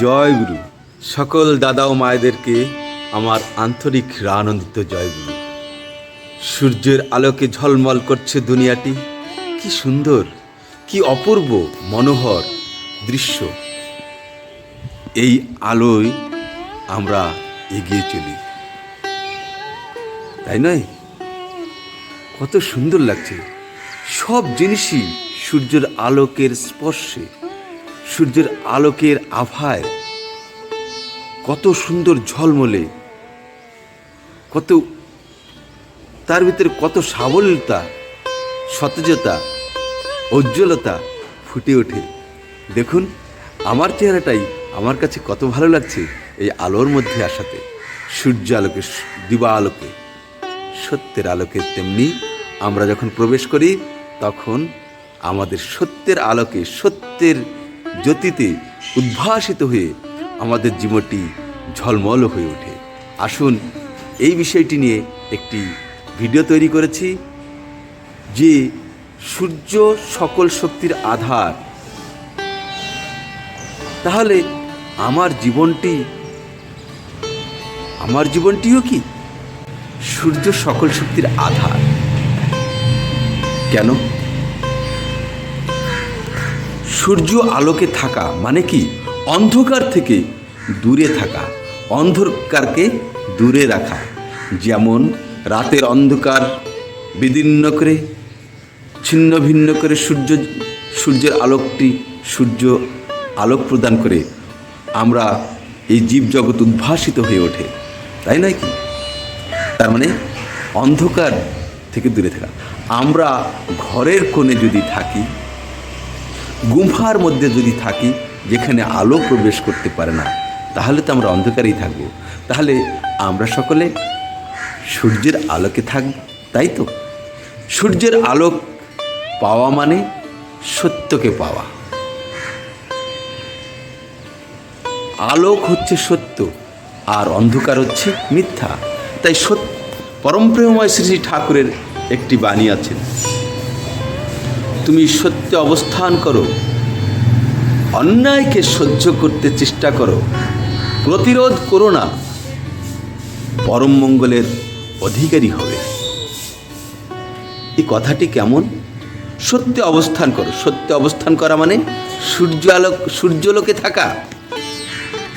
জয় গুরু। সকল দাদা ও মায়েদেরকে আমার আন্তরিক আনন্দিত জয় গুরু। সূর্যের আলোকে ঝলমল করছে দুনিয়াটি। কি সুন্দর, কি অপূর্ব, মনোহর দৃশ্য। এই আলোয় আমরা এগিয়ে চলি। তাই নয়? কত সুন্দর লাগছে। সব জিনিসই সূর্যের আলোকের স্পর্শে। সূর্যের আলোকের আভায় কত সুন্দর ঝলমলে, কত তার ভিতরে কত সাবলতা সতেজতা, উজ্জ্বলতা ফুটে ওঠে। দেখুন, আমার চেহারাটাই আমার কাছে কত ভালো লাগছে এই আলোর মধ্যে আসাতে। সূর্য আলোকে, দিবা আলোকে, সত্যের আলোকে তেমনি আমরা যখন প্রবেশ করি, তখন আমাদের সত্যের আলোকে সত্যের জ্যোতিতে উদ্ভাসিত হয়ে আমাদের জীবনটি ঝলমল হয়ে ওঠে। আসুন, এই বিষয়টি নিয়ে একটি ভিডিও তৈরি করেছি, যে সূর্য সকল শক্তির আধার। তাহলে আমার জীবনটি, আমার জীবনটিও কি সূর্য সকল শক্তির আধার? কেন? সূর্য আলোকে থাকা মানে কি? অন্ধকার থেকে দূরে থাকা। অন্ধকারকে দূরে রাখা। যেমন রাতের অন্ধকার বিদীর্ণ করে, ছিন্ন ভিন্ন করে সূর্য, সূর্যের আলোকটি সূর্য আলোক প্রদান করে, আমরা এই জীবজগৎ উদ্ভাসিত হয়ে ওঠে। তাই নয় কি? তার মানে অন্ধকার থেকে দূরে থাকা। আমরা ঘরের কোণে যদি থাকি গুম্ফার মধ্যে যদি থাকি, যেখানে আলো প্রবেশ করতে পারে না, তাহলে তো আমরা অন্ধকারেই থাকব। তাহলে আমরা সকলে সূর্যের আলোকে থাকব, তাই তো? সূর্যের আলোক পাওয়া মানে সত্যকে পাওয়া। আলোক হচ্ছে সত্য, আর অন্ধকার হচ্ছে মিথ্যা। তাই সত্য পরমপ্রেমময় শ্রী ঠাকুরের একটি বাণী আছে। তুমি সত্যে অবস্থান করো। অন্যায়কে সহ্য করতে চেষ্টা করো। প্রতিরোধ করো না। পরম মঙ্গলের অধিকারী হবে। এই কথাটি কেমন? সত্যে অবস্থান করো। সত্যে অবস্থান করা মানে সূর্য আলোক সূর্যলোকে থাকা।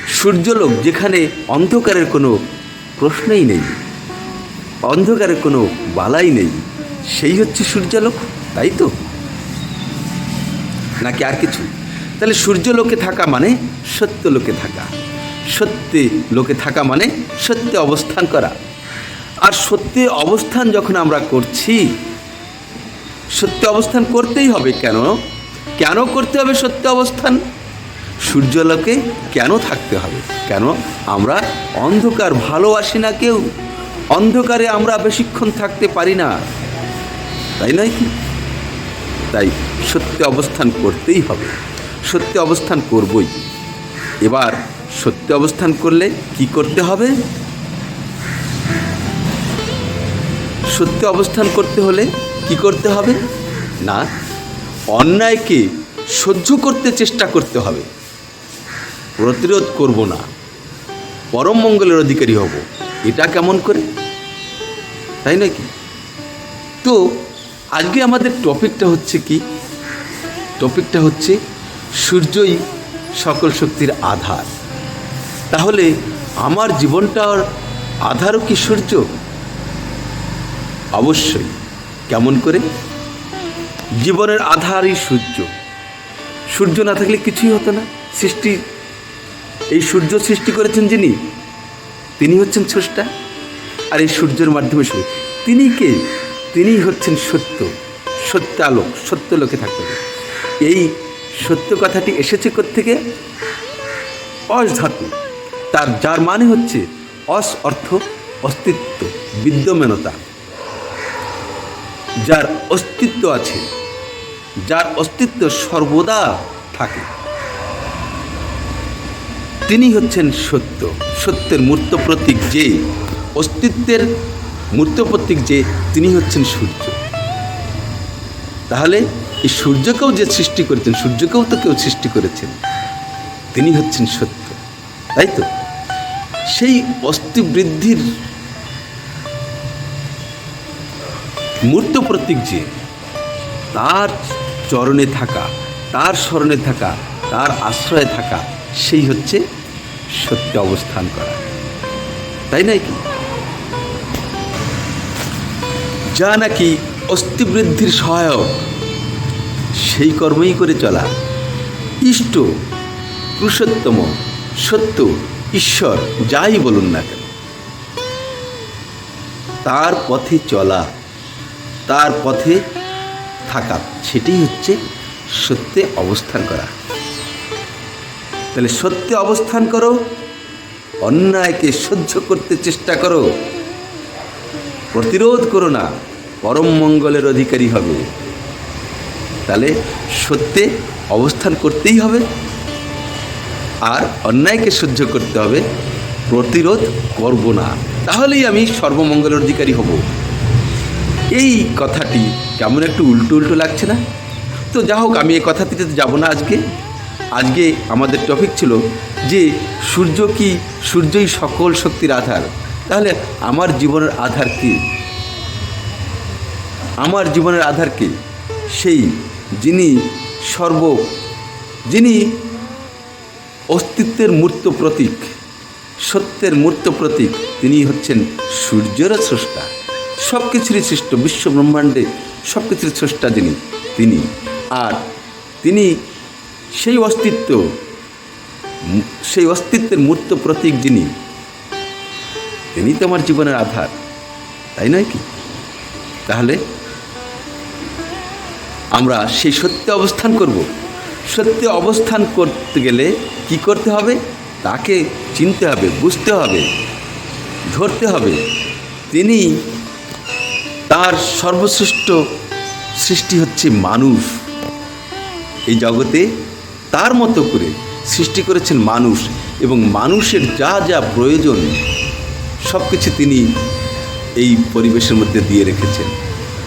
সূর্যলোক যেখানে অন্ধকারের কোনো প্রশ্নই নেই। অন্ধকারের কোনো বালাই নেই। সেই হচ্ছে সূর্যালোক, তাই তো? নাকি আর কিছু? তাহলে সূর্য লোকে থাকা মানে সত্য লোকে থাকা। সত্যে লোকে থাকা মানে সত্যে অবস্থান করা। আর সত্যে অবস্থান যখন আমরা করছি, সত্যে অবস্থান করতেই হবে কেন? কেন করতে হবে সত্য অবস্থান? সূর্যলোকে কেন থাকতে হবে? কেন? আমরা অন্ধকার ভালোবাসি না কেউ। অন্ধকারে আমরা বেশিক্ষণ থাকতে পারি না। তাই নয় কি? তাই সত্যে অবস্থান করতেই হবে। সত্যে অবস্থান করবই। এবার সত্যে অবস্থান করলে কি করতে হবে? সত্যে অবস্থান করতে হলে কি করতে হবে? না, অন্যায়কে সহ্য করতে চেষ্টা করতে হবে। প্রতিরোধ করব না। পরম মঙ্গলের অধিকারী হব। এটা কেমন করে? তাই নাকি তো আজকে আমাদের টপিকটা হচ্ছে কি? টপিকটা হচ্ছে সূর্যই সকল শক্তির আধার। তাহলে আমার জীবনটার আধারও কি সূর্য? অবশ্যই। কেমন করে? জীবনের আধারই সূর্য। সূর্য না থাকলে কিছুই হতো না। সৃষ্টি, এই সূর্য সৃষ্টি করেছেন যিনি, তিনি হচ্ছেন স্রষ্টা। আর এই সূর্যের মাধ্যমে শুরু তিনি কে? তিনি হচ্ছেন সত্য। সত্য আলোক, সত্য লোকে থাকতে এই সত্য কথাটি এসেছে থেকে অস ধাতু তার, যার মানে হচ্ছে অস অর্থ অস্তিত্ব, বিদ্যমানতা। যার অস্তিত্ব আছে, যার অস্তিত্ব সর্বদা থাকে। তিনি হচ্ছেন সত্য। সত্যের মূর্ত প্রতীক যে অস্তিত্বের মূর্ত প্রতীক যে তিনি হচ্ছেন সূর্য। তাহলে এই সূর্যকেও যে সৃষ্টি করেছেন, সূর্যকেও তো কেউ সৃষ্টি করেছেন, তিনি হচ্ছেন সত্য, তাই তো? সেই অস্থি বৃদ্ধির মূর্ত প্রতীক যে, তার চরণে থাকা, তার স্মরণে থাকা, তার আশ্রয়ে থাকা, সেই হচ্ছে সত্য অবস্থান করা। তাই নাই কি? যা নাকি অস্থিবৃদ্ধির সহায়ক, সেই কর্মই করে চলা। ইষ্ট, পুরুষোত্তম, সত্য, ঈশ্বর, যাই বলুন না কেন। তার পথে চলা, তার পথে থাকা, সেটাই হচ্ছে সত্যে অবস্থান করা। তাহলে সত্যে অবস্থান করো, অন্যায়কে সহ্য করতে চেষ্টা করো। প্রতিরোধ করো না, পরম মঙ্গলের অধিকারী হবে। তাহলে সত্যে অবস্থান করতেই হবে। আর অন্যায়কে সহ্য করতে হবে, প্রতিরোধ করব না। তাহলেই আমি সর্বমঙ্গলের অধিকারী হব। এই কথাটি কেমন একটু উল্টো উল্টো লাগছে না? তো যা হোক, আমি এই কথাটিতে যাব না আজকে। আজকে আমাদের টপিক ছিল যে সূর্য কি সূর্যই সকল শক্তির আধার। তাহলে আমার জীবনের আধার কি? আমার জীবনের আধার কি? সেই যিনি সর্ব, যিনি অস্তিত্বের মূর্ত প্রতীক, সত্যের মূর্ত প্রতীক, তিনি হচ্ছেন সূর্যেরও স্রষ্টা। সব কিছুরই সৃষ্ট, বিশ্ব ব্রহ্মাণ্ডে সব কিছুর স্রষ্টা যিনি, তিনি। আর তিনি সেই অস্তিত্ব, সেই অস্তিত্বের মূর্ত প্রতীক যিনি তিনি তো আমার জীবনের আধার, তাই নয় কি? তাহলে আমরা সেই সত্যে অবস্থান করব। সত্যে অবস্থান করতে গেলে কি করতে হবে? তাকে চিনতে হবে, বুঝতে হবে, ধরতে হবে। তিনি তার সর্বশ্রেষ্ঠ সৃষ্টি হচ্ছে মানুষ। এই জগতে তার মতো করে সৃষ্টি করেছেন মানুষ এবং মানুষের যা যা প্রয়োজন সব কিছু তিনি এই পরিবেশের মধ্যে দিয়ে রেখেছেন।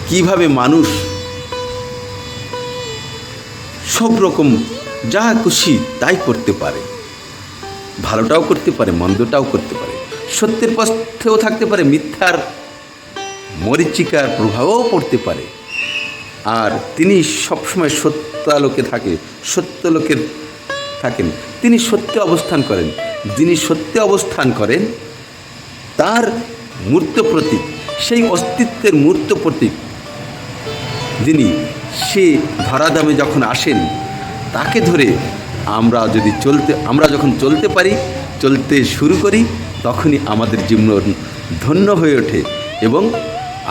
কীভাবে মানুষ সব রকম যা খুশি তাই করতে পারে। ভালোটাও করতে পারে, মন্দটাও করতে পারে। সত্যের পথেও থাকতে পারে, মিথ্যার মরিচিকার প্রভাবও পড়তে পারে। আর তিনি সবসময় সত্যালোকে থাকে সত্যলোকে থাকেন। তিনি সত্যে অবস্থান করেন। যিনি সত্যে অবস্থান করেন তার মূর্ত প্রতীক, সেই অস্তিত্বের মূর্ত প্রতীক যিনি সে ধরাধামে যখন আসেন, তাকে ধরে আমরা যদি চলতে, আমরা যখন চলতে পারি, চলতে শুরু করি, তখনই আমাদের জীবন ধন্য হয়ে ওঠে এবং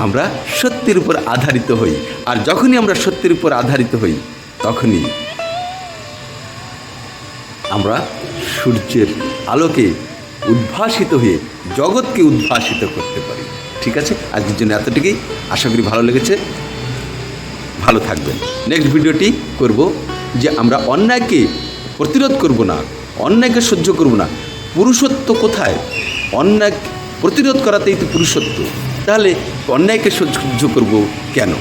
আমরা সত্যের উপর আধারিত হই। আর যখনই আমরা সত্যের উপর আধারিত হই, তখনই আমরা সূর্যের আলোকে উদ্ভাসিত হয়ে জগৎকে উদ্ভাসিত করতে পারি। ঠিক আছে? আজকের জন্য এতটুকুই। আশা করি ভালো লেগেছে। ভালো থাকবেন। নেক্সট ভিডিওটি করব যে আমরা অন্যায়কে প্রতিরোধ করব না, অন্যায়কে সহ্য করব না। পুরুষত্ব কোথায়? অন্যায় প্রতিরোধ করাতেই তো পুরুষত্ব। তাহলে অন্যায়কে সহ্য করব কেন?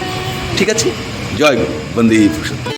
ঠিক আছে? জয় গুরু। বন্দে পুরুষত্ব